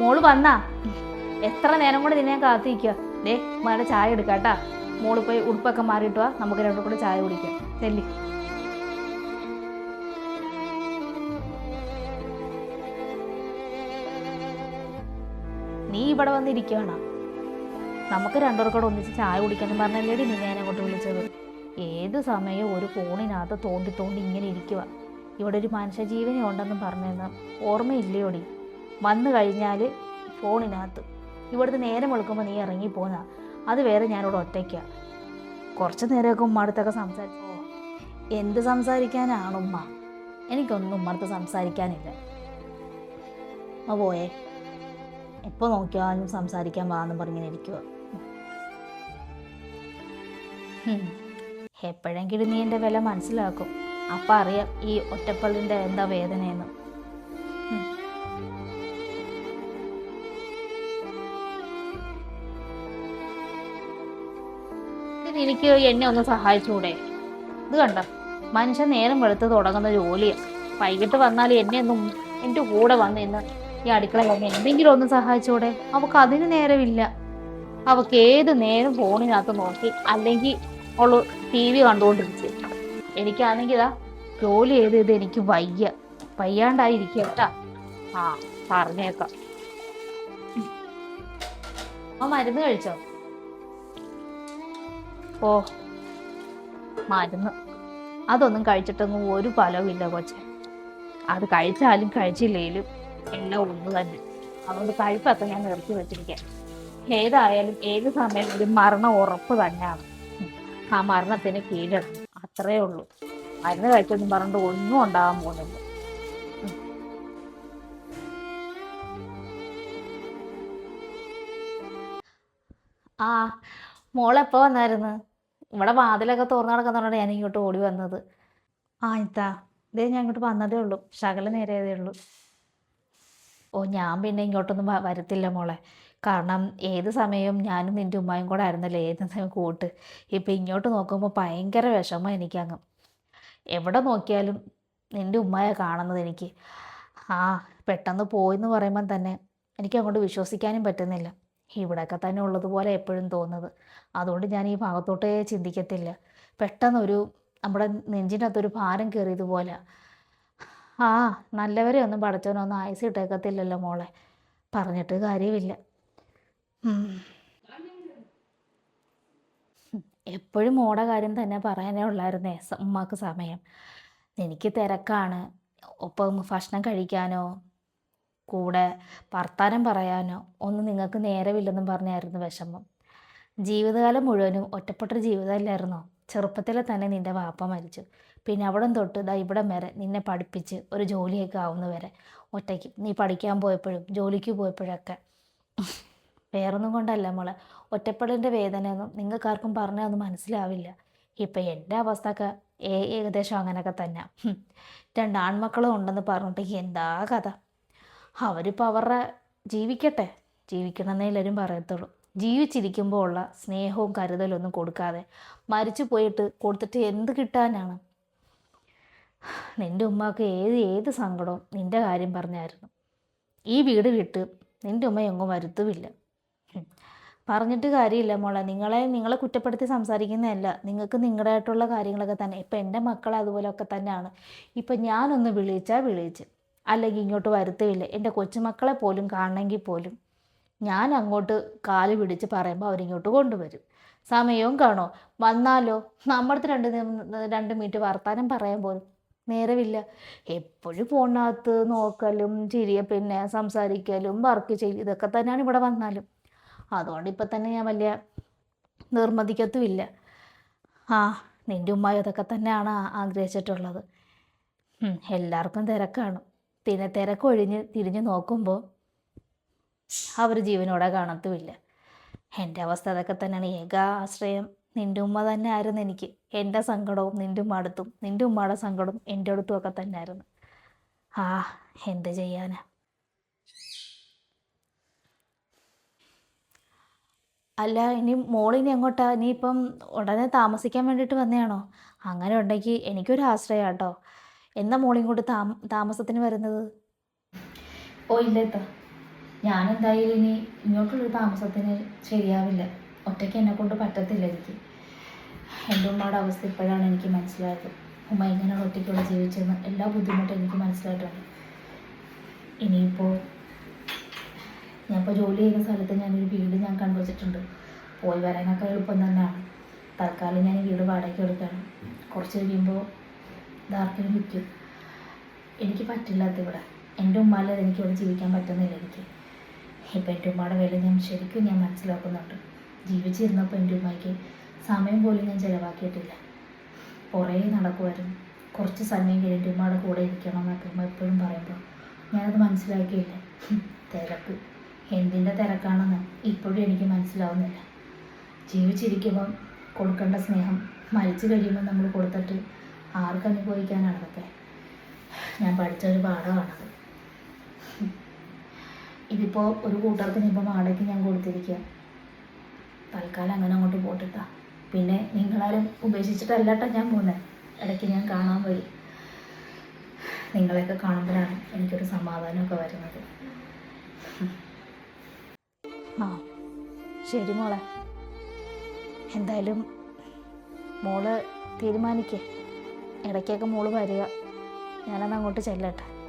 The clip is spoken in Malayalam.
മോൾ വന്നാ. എത്ര നേരം കൂടെ നിന്നെ കാത്തിരിക്കുക ദേ മോളുടെ ചായ എടുക്കാട്ടാ. മോൾ പോയി ഉടുപ്പൊക്കെ മാറിയിട്ട് വാ. നമുക്ക് രണ്ടും കൂടെ ചായ കുടിക്കാം. ചെല്ലി. നീ ഇവിടെ വന്നിരിക്കുകയാണ് നമുക്ക് രണ്ടുപേർക്കൂടെ കൂടെ ഒന്നിച്ച് ചായ കുടിക്കാന്ന് പറഞ്ഞല്ലേടി നിന്നെ ഞാൻ അങ്ങോട്ട് വിളിച്ചത്. ഏത് സമയവും ഒരു ഫോണിനകത്ത് തോണ്ടി തോണ്ടി ഇങ്ങനെ ഇരിക്കുക ഇവിടെ ഒരു മനുഷ്യജീവനെ ഉണ്ടെന്ന് പറഞ്ഞെന്ന് ഓർമ്മയില്ലയോടി? വന്നു കഴിഞ്ഞാൽ ഫോണിനകത്ത്. ഇവിടുന്ന് നേരം വെളുക്കുമ്പോൾ നീ ഇറങ്ങിപ്പോന്ന അത് വേറെ ഞാനിവിടെ ഒറ്റയ്ക്കാണ് കുറച്ച് നേരമൊക്കെ ഉമ്മടുത്തൊക്കെ സംസാരിച്ചു എന്ത് സംസാരിക്കാനാണ് ഉമ്മ? എനിക്കൊന്നും ഉമ്മടുത്ത് സംസാരിക്കാനില്ല. ഉമ്മ പോയേ. എപ്പോൾ നോക്കിയാലും സംസാരിക്കാൻ വാന്നും പറഞ്ഞിങ്ങനെ ഇരിക്കുക എപ്പോഴെങ്കിലും നീ എന്റെ വില മനസ്സിലാക്കും. അപ്പം അറിയാം ഈ ഒറ്റപ്പള്ളിന്റെ എന്താ വേദനയെന്ന്. എനിക്ക് എന്നെ ഒന്ന് സഹായിച്ചുകൂടെ ഇത് കണ്ട? മനുഷ്യൻ നേരം വെളുത്ത് തുടങ്ങുന്ന ജോലിയാണ് വൈകിട്ട് വന്നാൽ എന്നെ ഒന്നും എന്റെ കൂടെ വന്ന് ഇന്ന് ഈ അടുക്കള വന്ന് എന്തെങ്കിലും ഒന്ന് സഹായിച്ചൂടെ? അവൾക്ക് അതിന് നേരമില്ല. അവൾക്ക് ഏത് നേരം ഫോണിനകത്ത് നോക്കി അല്ലെങ്കിൽ അവൾ ടി വി കണ്ടുകൊണ്ടിരിച്ച്. എനിക്കാണെങ്കിൽ ഇതാ ജോലി ചെയ്ത് ഇത് എനിക്ക് വയ്യ. വയ്യാണ്ടായിരിക്കും കേട്ടാ. ആ പറഞ്ഞേക്കാം. ആ മരുന്ന് കഴിച്ചോ? ഓ മരുന്ന്. അതൊന്നും കഴിച്ചിട്ടൊന്നും ഒരു ഫലവുമില്ല കൊച്ചെ. അത് കഴിച്ചാലും കഴിച്ചില്ലെങ്കിലും എല്ലാം ഒന്ന് തന്നെ. അതുകൊണ്ട് കഴിപ്പൊക്കെ ഞാൻ നിർത്തി വെച്ചിരിക്കാം. ഏതായാലും ഏത് സമയം ഒരു മരണം ഉറപ്പ് തന്നെയാണ്. ആ മരണത്തിന് കീഴടങ്ങും അത്രേ ഉള്ളൂ. മരുന്ന് കഴിച്ചൊന്നും പറഞ്ഞിട്ട് ഒന്നും ഉണ്ടാകാൻ പോകുന്നില്ല. ആ മോളെപ്പോ വന്നായിരുന്നു? ഇവിടെ വാതിലൊക്കെ തുറന്നു കിടക്കുന്നതുകൊണ്ട് ഞാൻ ഇങ്ങോട്ട് ഓടി വന്നത്. ആ ഇത്താ ഇതേ ഞാൻ ഇങ്ങോട്ട് വന്നതേ ഉള്ളൂ. ശകല നേരേതേ ഉള്ളൂ. ഓ ഞാൻ പിന്നെ ഇങ്ങോട്ടൊന്നും വരത്തില്ല മോളെ. കാരണം ഏത് സമയവും ഞാനും നിന്റെ ഉമ്മയും കൂടെ ആയിരുന്നല്ലേ ഏത് സമയം കൂട്ട്. ഇപ്പം ഇങ്ങോട്ട് നോക്കുമ്പോൾ ഭയങ്കര വിഷമം എനിക്കങ്ങ്. എവിടെ നോക്കിയാലും നിന്റെ ഉമ്മയെ കാണുന്നത് എനിക്ക്. ആ പെട്ടെന്ന് പോയെന്ന് പറയുമ്പം തന്നെ എനിക്ക് അങ്ങോട്ട് വിശ്വസിക്കാനും പറ്റുന്നില്ല. ഇവിടെയൊക്കെ തന്നെ ഉള്ളതുപോലെ എപ്പോഴും തോന്നുന്നത്. അതുകൊണ്ട് ഞാൻ ഈ ഭാഗത്തോട്ടേ ചിന്തിക്കത്തില്ല. പെട്ടെന്നൊരു നമ്മുടെ നെഞ്ചിനകത്തൊരു ഭാരം കയറിയതുപോലെ ആ നല്ലവരെ ഒന്നും പഠിച്ചവനൊന്നും ആയുസ് ഇട്ടേക്കത്തില്ലല്ലോ മോളെ. പറഞ്ഞിട്ട് കാര്യമില്ല. എപ്പോഴും മോടെ കാര്യം തന്നെ പറയാനേ ഉള്ളായിരുന്നേ ഉമ്മാക്ക് സമയം. എനിക്ക് തിരക്കാണ്. ഒപ്പം ഭക്ഷണം കഴിക്കാനോ കൂടെ വർത്താനം പറയാനോ? ഒന്നും നിങ്ങൾക്ക് നേരമില്ലെന്നും പറഞ്ഞായിരുന്നു വിഷമം. ജീവിതകാലം മുഴുവനും ഒറ്റപ്പെട്ടൊരു ജീവിതമല്ലായിരുന്നോ? ചെറുപ്പത്തിലെ തന്നെ നിന്റെ വാപ്പ മരിച്ചു. പിന്നെ അവിടം തൊട്ട് ദാ ഇവിടം വരെ നിന്നെ പഠിപ്പിച്ച് ഒരു ജോലിയൊക്കെ ആവുന്ന വരെ ഒറ്റയ്ക്ക്. നീ പഠിക്കാൻ പോയപ്പോഴും ജോലിക്ക് പോയപ്പോഴൊക്കെ. വേറൊന്നും കൊണ്ടല്ല മോളെ. ഒറ്റപ്പെടലിന്റെ വേദനയൊന്നും നിങ്ങൾക്കാർക്കും പറഞ്ഞാൽ ഒന്നും മനസ്സിലാവില്ല. ഇപ്പം എന്റെ അവസ്ഥയൊക്കെ ഏ ഏകദേശം അങ്ങനെയൊക്കെ തന്നെ. രണ്ടാൺമക്കളും ഉണ്ടെന്ന് പറഞ്ഞിട്ട് എന്താ കഥ? അവരിപ്പോൾ അവരുടെ ജീവിക്കട്ടെ. ജീവിക്കണമെന്നേ എല്ലാവരും പറയത്തുള്ളൂ. ജീവിച്ചിരിക്കുമ്പോൾ ഉള്ള സ്നേഹവും കരുതലും ഒന്നും കൊടുക്കാതെ മരിച്ചു പോയിട്ട് കൊടുത്തിട്ട് എന്ത് കിട്ടാനാണ്? നിന്റെ ഉമ്മക്ക് ഏത് ഏത് സങ്കടവും നിന്റെ കാര്യം പറഞ്ഞായിരുന്നു. ഈ വീട് വിട്ട് നിന്റെ ഉമ്മ എങ്ങും വരുത്തുമില്ല പറഞ്ഞിട്ട് കാര്യമില്ല മോളെ. നിങ്ങളെ നിങ്ങളെ കുറ്റപ്പെടുത്തി സംസാരിക്കുന്നതല്ല. നിങ്ങൾക്ക് നിങ്ങളുടേതായിട്ടുള്ള കാര്യങ്ങളൊക്കെ തന്നെ. ഇപ്പം എന്റെ മക്കളെ അതുപോലെയൊക്കെ തന്നെയാണ്. ഇപ്പം ഞാനൊന്ന് വിളിച്ചാൽ വിളിച്ച്. അല്ലെങ്കിൽ ഇങ്ങോട്ട് വരുത്തുകയില്ല എന്റെ കൊച്ചുമക്കളെ പോലും കാണണമെങ്കിൽ പോലും ഞാൻ അങ്ങോട്ട് കാൽ പിടിച്ച് പറയുമ്പോൾ അവരിങ്ങോട്ട് കൊണ്ടുവരും. സമയവും കാണോ വന്നാലോ? നമ്മുടെ രണ്ട് രണ്ട് മിനിറ്റ് വർത്താനം പറയാൻ പോലും നേരമില്ല. എപ്പോഴും ഫോണിനകത്ത് നോക്കലും ചിരിയ പിന്നെ സംസാരിക്കലും വർക്ക് ചെയ്യലും ഇതൊക്കെ തന്നെയാണ് ഇവിടെ വന്നാലും. അതുകൊണ്ട് ഇപ്പം തന്നെ ഞാൻ വലിയ നിർബന്ധിക്കത്തുമില്ല ആ നിന്റെ ഉമ്മ ഇതൊക്കെ തന്നെയാണ് ആഗ്രഹിച്ചിട്ടുള്ളത്. എല്ലാവർക്കും തിരക്കാണ്. പിന്നെ തിരക്കൊഴിഞ്ഞ് തിരിഞ്ഞു നോക്കുമ്പോൾ അവർ ജീവനോടെ കാണത്തുമില്ല. എന്റെ അവസ്ഥ അതൊക്കെ തന്നെയാണ്. ഏകാശ്രയം നിന്റെ ഉമ്മ തന്നെ ആയിരുന്നു എനിക്ക്. എന്റെ സങ്കടവും നിന്റെ ഉമ്മ അടുത്തും നിന്റെ ഉമ്മയുടെ സങ്കടവും എന്റെ അടുത്തും ഒക്കെ തന്നെ ആയിരുന്നു ആ എന്ത് ചെയ്യാനാ? അല്ല ഇനി മോളിനി എങ്ങോട്ടാ? നീ ഇപ്പം ഉടനെ താമസിക്കാൻ വേണ്ടിയിട്ട് വന്നതാണോ? അങ്ങനെ ഉണ്ടെങ്കിൽ എനിക്കൊരു ആശ്രയം കേട്ടോ എന്നാ മോളിങ്ങോട്ട് താമ താമസത്തിന് വരുന്നത്? ഓ ഇല്ലേത്ത ഞാൻ എന്തായാലും ഇനി ഇങ്ങോട്ടുള്ള താമസത്തിന് ശരിയാവില്ല. ഒറ്റയ്ക്ക് എന്നെ കൊണ്ട് പറ്റത്തില്ല എനിക്ക്. എന്റെ ഉമ്മയുടെ അവസ്ഥ ഇപ്പോഴാണ് എനിക്ക് മനസ്സിലായത്. ഉമ്മ എങ്ങനെയാണ് ഒറ്റയ്ക്കുള്ള ജീവിച്ചതെന്ന് എല്ലാ ബുദ്ധിമുട്ടും എനിക്ക് മനസ്സിലായിട്ടുണ്ട്. ഇനിയിപ്പോൾ ഞാനിപ്പോൾ ജോലി ചെയ്യുന്ന സ്ഥലത്ത് ഞാനൊരു വീട് ഞാൻ കണ്ടുവച്ചിട്ടുണ്ട്. പോയി വരാനൊക്കെ എളുപ്പം തന്നെയാണ്. തൽക്കാലം ഞാൻ വീട് വാടകയ്ക്ക് എടുക്കണം കുറച്ച് കഴിയുമ്പോൾ ഇതാർക്കെങ്കിലും നിൽക്കും. എനിക്ക് പറ്റില്ല അതിവിടെ. എന്റെ ഉമ്മാലത് എനിക്ക് ഇവിടെ ജീവിക്കാൻ പറ്റുന്നില്ല എനിക്ക്. ഇപ്പം എന്റെ ഉമ്മയുടെ വില ഞാൻ ശരിക്കും ഞാൻ മനസ്സിലാക്കുന്നുണ്ട്. ജീവിച്ചിരുന്നപ്പോൾ എന്റെ ഉമ്മയ്ക്ക് സമയം പോലും ഞാൻ ചിലവാക്കിയിട്ടില്ല. കുറേ നടക്കുമായിരുന്നു. കുറച്ച് സമയം കഴിഞ്ഞ് എന്റെ ഉമ്മയുടെ കൂടെ ഇരിക്കണം എന്നൊക്കെ ഉമ്മ എപ്പോഴും പറയുമ്പോൾ ഞാനത് മനസ്സിലാക്കിയില്ല. തിരക്ക്. എന്തിന്റെ തിരക്കാണെന്ന് ഇപ്പോഴും എനിക്ക് മനസ്സിലാവുന്നില്ല. ജീവിച്ചിരിക്കുമ്പം കൊടുക്കേണ്ട സ്നേഹം മരിച്ചു കഴിയുമ്പോൾ നമ്മൾ കൊടുത്തിട്ട് ആർക്ക് അനുഭവിക്കാനാണ് അതൊക്കെ? ഞാൻ പഠിച്ച ഒരു പാഠമാണ് ഇതിപ്പോ ഒരു കൂട്ടർക്ക് ഇപ്പം വാടകയ്ക്ക് ഞാൻ കൊടുത്തിരിക്കുക തൽക്കാലം അങ്ങനെ അങ്ങോട്ട് പോട്ടിട്ടാ. പിന്നെ നിങ്ങളാരും ഉപേക്ഷിച്ചിട്ടല്ലാട്ടോ ഞാൻ പോകുന്നത് ഇടയ്ക്ക് ഞാൻ കാണാൻ വരും. നിങ്ങളെയൊക്കെ കാണുമ്പോഴാണ് എനിക്കൊരു സമാധാനമൊക്കെ വരുന്നത്. ആ ശരി മോളെ. എന്തായാലും മോൾ തീരുമാനിക്കേ. ഇടയ്ക്കൊക്കെ മോൾ വരിക. ഞാനന്ന് അങ്ങോട്ട് ചെല്ലട്ടെ.